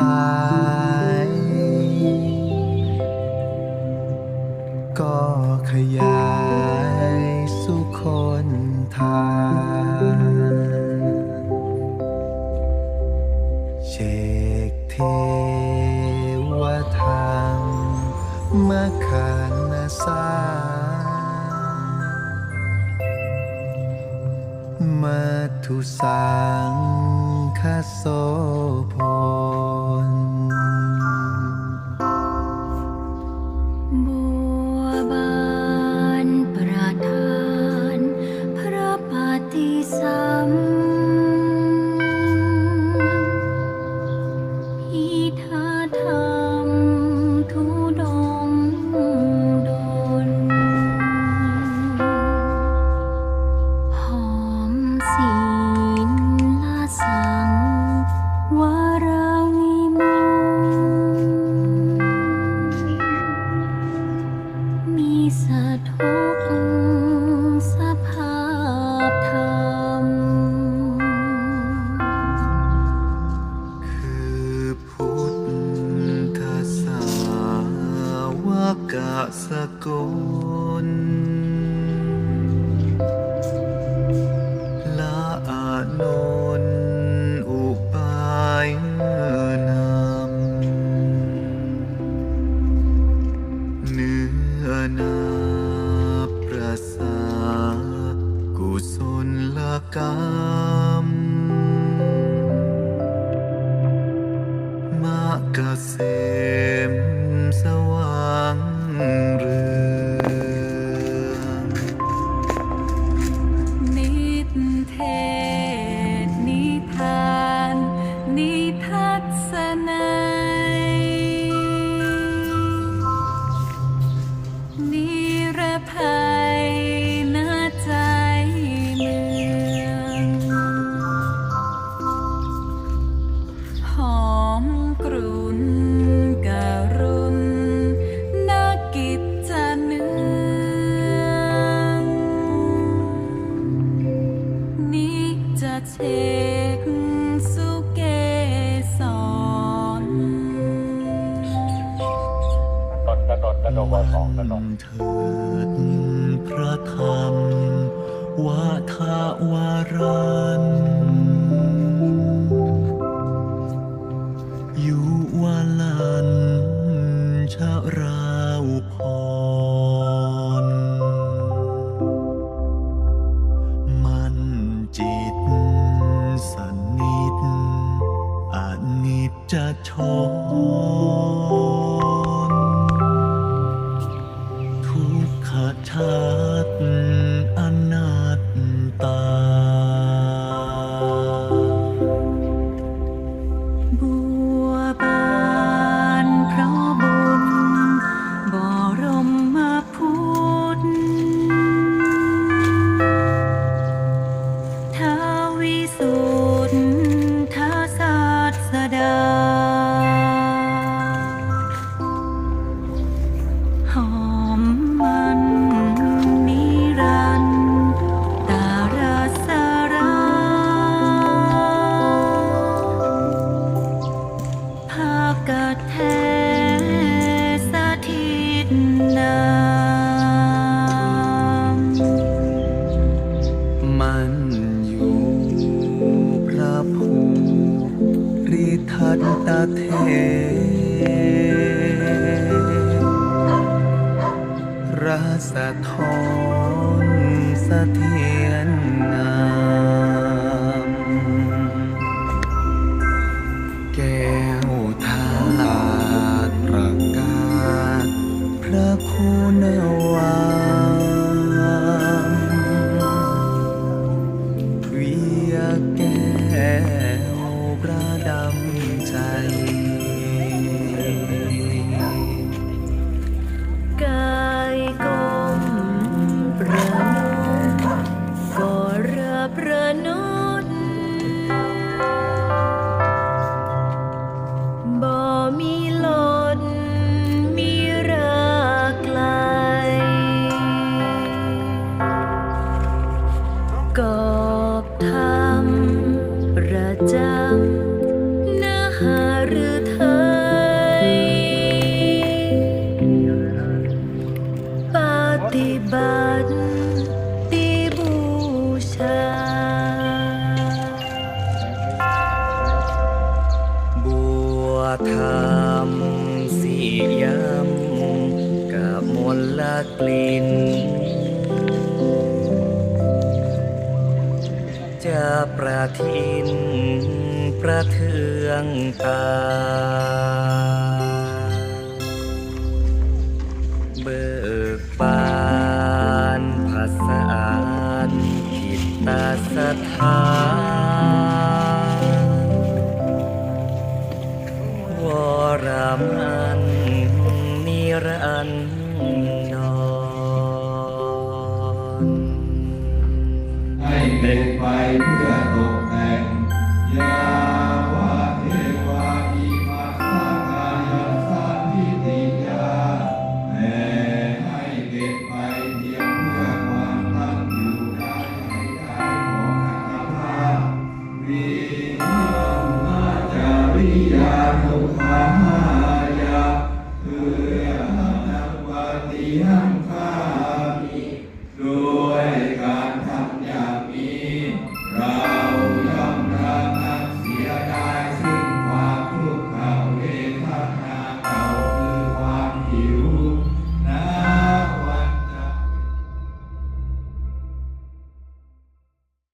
าย ก็ขยายสู่คนทางเชกเทวธรรมมาคานาสามาทุสังคโสโพ นิรภัย วสองกันอกเถิดพระธรรมวาทาวารันอยู่วาลันชะราวพร มันจิตสนิทอนิจจะชอ ราสะท้อนสะเทียนนา ธรรมสีย้ำกับมลลกลิ่น จะประทินประเทืองตา เบิกบานภาษาจิตตาสถาน